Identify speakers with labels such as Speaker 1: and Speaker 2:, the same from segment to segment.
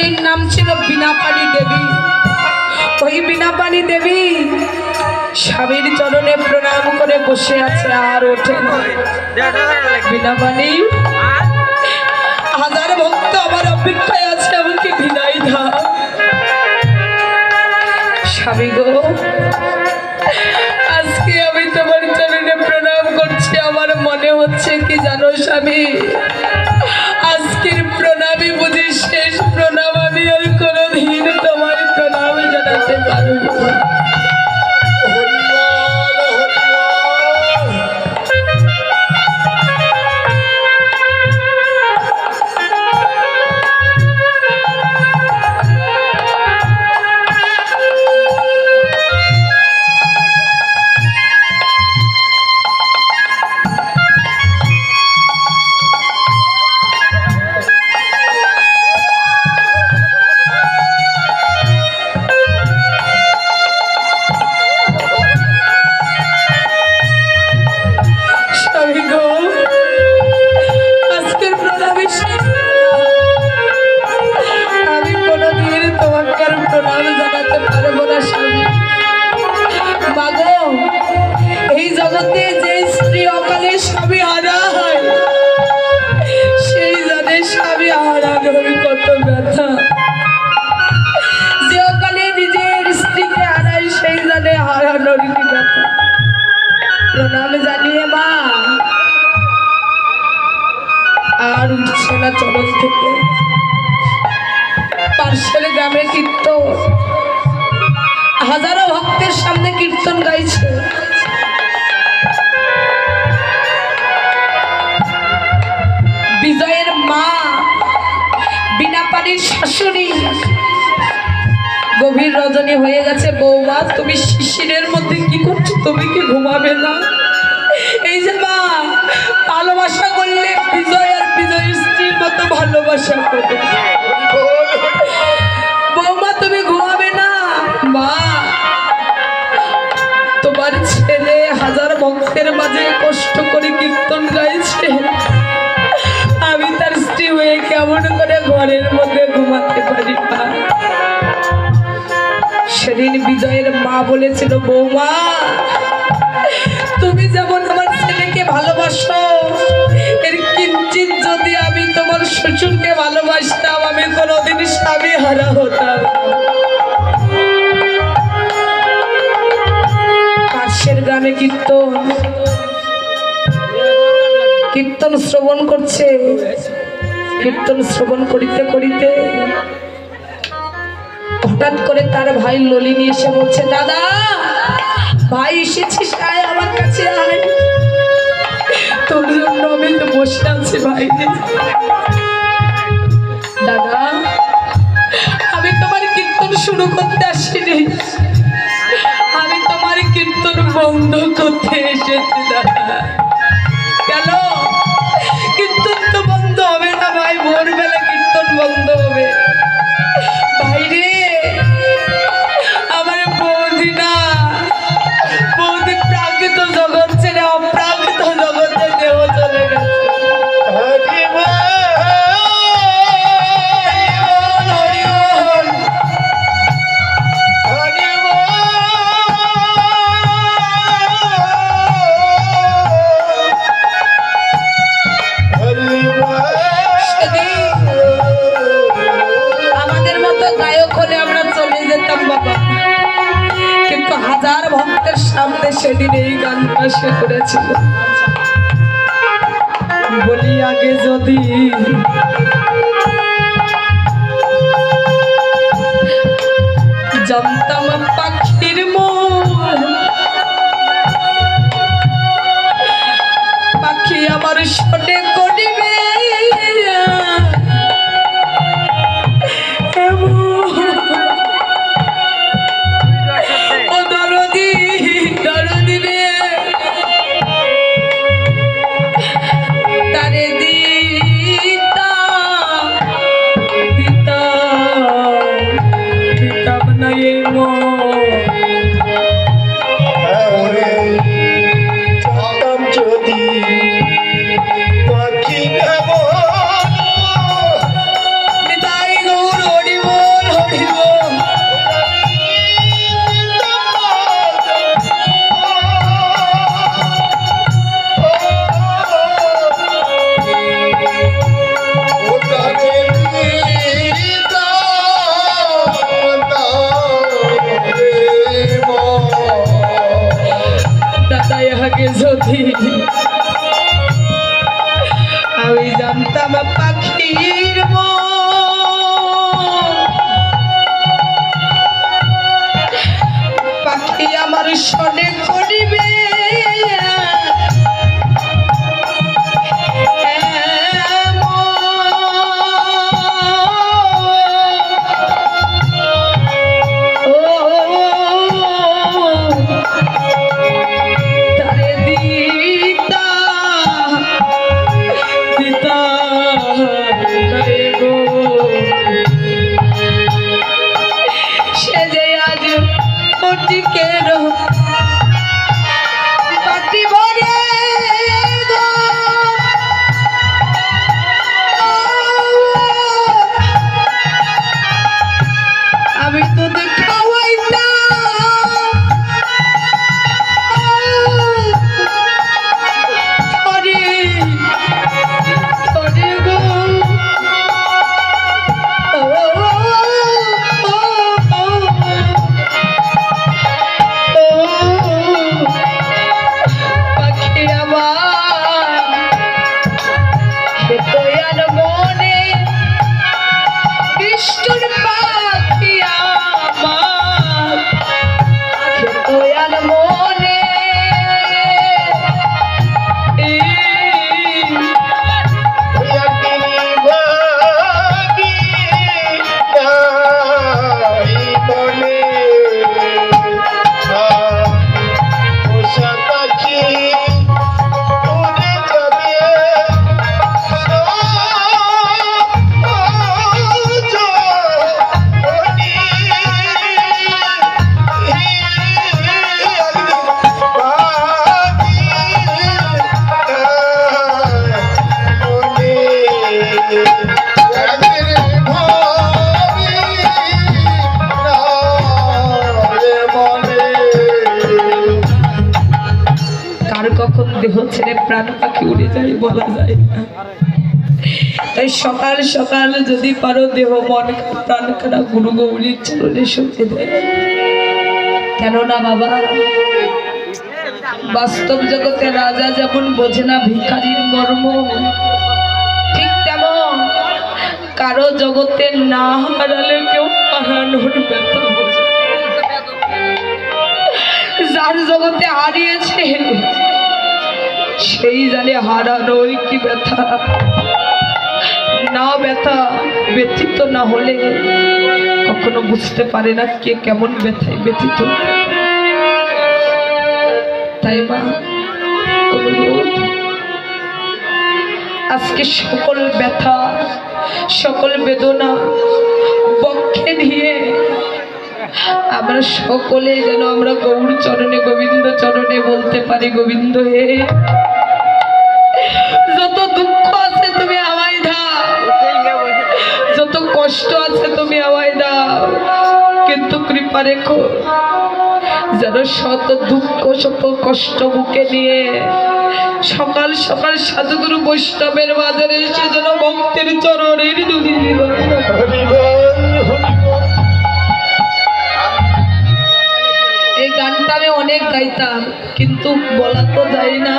Speaker 1: স্ত্রীর নাম ছিল বিনাপানি দেবী। ওই বিনাপানি দেবী স্বামীর চরণে প্রণাম করে বসে আছে আর ওঠে বিনাপানি? হাজার ভক্ত আমার অপেক্ষায় আছে, আমাকে বিদায় ধা স্বামী গো, আজকে আমি তোমার চরণে প্রণাম করছি, আমার মনে হচ্ছে কি জানো স্বামী? আজকের প্রণামই বুঝি জগতে যে স্ত্রী অকালে স্বামী হারা হয়। সেই জানে স্বামী হারানোর কত ব্যথা। যে অকালে নিজের স্ত্রীকে হারায়, সেই জানে হারানোর কি ব্যথা। প্রণাম জানিয়ে মা। আর উঠছে না চরণ থেকে। পার্শ্বের গ্রামে কীর্তন। হাজারো ভক্তের সামনে কীর্তন গাইছে। শাশুড়ি গভীর রজনী হয়ে গেছে বৌমা, তুমি শিশিরের মধ্যে কি করছ? তুমি কি ঘুমাবে না? এই যে মা, ভালোবাসা করলে বিজয় আর বিজয়ের স্ত্রীর মতো ভালোবাসা করবে বৌমা, তুমি ঘুমাবে না? মা, তোমার ছেলে হাজার ভক্তের মাঝে কষ্ট বলেছিল, বৌমা, তুমি যেমন আমার ছেলেকে ভালোবাসো, এর কিঞ্চিত যদি আমি তোমার শ্বশুরকে ভালোবাসতাম, আমি কোনোদিন স্বামী হারা হতাম। পাশের কীর্তন কীর্তন শ্রবণ করছে কীর্তন শ্রবণ করিতে করিতে হঠাৎ করে তার ভাই ললিনী এসে বলছে, দাদা, ভাই এসেছিস, আয় আমার কাছে আয়। তোর জন্য আমি তো বসে আছি ভাই। দাদা, আমি তোমার কীর্তন শুরু করতে আসিনি। আমি তোমার কীর্তন বন্ধ করতে এসেছি, দাদা। এই করেছিল। বলি আগে যদি জানতাম পাখির পাখি আমার শোনে করিবে। মন Thank you. প্রাণ উড়ে যায়, বলা যায় তাই সকাল সকাল যদি পারো দেহ, মন, প্রাণ খানা গুরু গৌরীর চরণে সঁপে দেয়। কেননা বাবা, বাস্তব জগতে রাজা যেমন বোঝে না ভিখারির মর্ম, ঠিক তেমন কারও জগতে না হারালে কেউ হারানোর ব্যথা বোঝে যার জগতে হারিয়েছে সেই জানে হারানোর কি ব্যথা। না ব্যথা ব্যথিত না হলে কখনো বুঝতে পারে না কে কেমন ব্যথায় ব্যথিত। তাই মা আজকে সকল ব্যথা, সকল বেদনা বক্ষে নিয়ে আমরা সকলে যেন আমরা গৌর চরণে, গোবিন্দ চরণে বলতে পারি, গোবিন্দ হে। যত দুঃখ আছে তুমি আমায় দাও। যত কষ্ট আছে তুমি আমায় দাও। কিন্তু কৃপা রেখো, যেন শত দুঃখ, শত কষ্ট বুকে নিয়ে সকাল সকাল সাধুগুরু বৈষ্ণবের বাজারে এসে যেন ভক্তের চরণের দুধি আমি অনেক গাইতাম, কিন্তু বলা তো যায় না।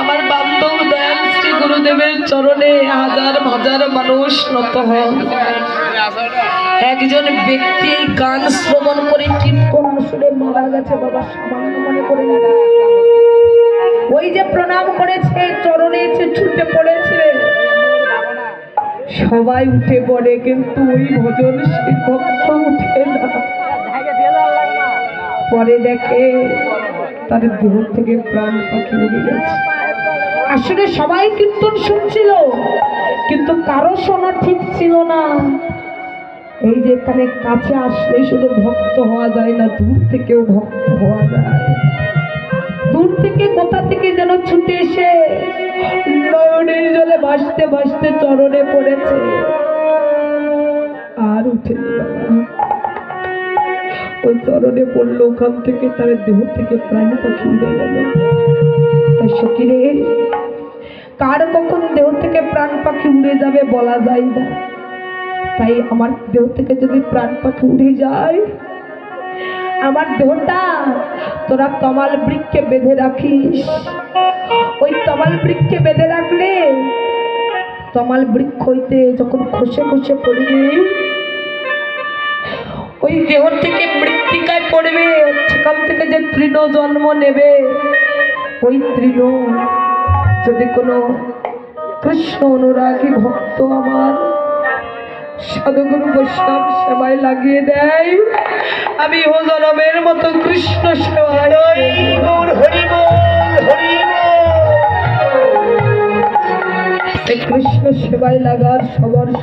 Speaker 1: আমার বান্ধব দয়াল শ্রী গুরুদেবের চরণে হাজার হাজার মানুষ নত হন। একজন ব্যক্তি এই গান শ্রবণ করে কীর্তন আসলে মারা গেছে বাবা সামান্য মনে করে ওই যে প্রণাম করেছে, চরণে এসে ছুটে পড়েছে। সবাই উঠে পড়ে কিন্তু ওই ভজন সেই ভক্ত উঠে না। পরে দেখে তার দেহ থেকে প্রাণ পাখি উড়ে গেছে। আসলে সবাই কীর্তন শুনছিল, কিন্তু কারও শোনা ঠিক ছিল না। এই যে এখানে কাছে আসলে শুধু ভক্ত হওয়া যায় না, দূর থেকেও ভক্ত হওয়া যায়। দূর থেকে কোথা থেকে যেন ছুটে এসে নয়নের জলে ভাসতে ভাসতে চরণে পড়েছে। আর বাবা ওই চরণে পড়ল, ওখান থেকে তার দেহ থেকে প্রাণ পাখি উড়ে গেল। কার কখন দেহ থেকে প্রাণ পাখি উড়ে যাবে বলা যায় না। তাই আমার দেহ থেকে যদি প্রাণ পাখি উড়ে যায়, আমার দেহটা তোরা তমাল বৃক্ষে বেঁধে রাখিস। ওই তমাল বৃক্ষে বেঁধে রাখলে তমাল বৃক্ষ হইতে যখন খসে খসে পড়বি ওই দেহ থেকে মৃত্তিকায় পড়বে সেখান থেকে যে তৃণ জন্ম নেবে। ওই তৃণ যদি কোনো কৃষ্ণ অনুরাগী ভক্ত আমার সাধুগুরু বৈষ্ণব সেবায় লাগিয়ে দেয় আমি ও জনমের মতো কৃষ্ণ সেবায় কৃষ্ণ সেবায় লাগার সবার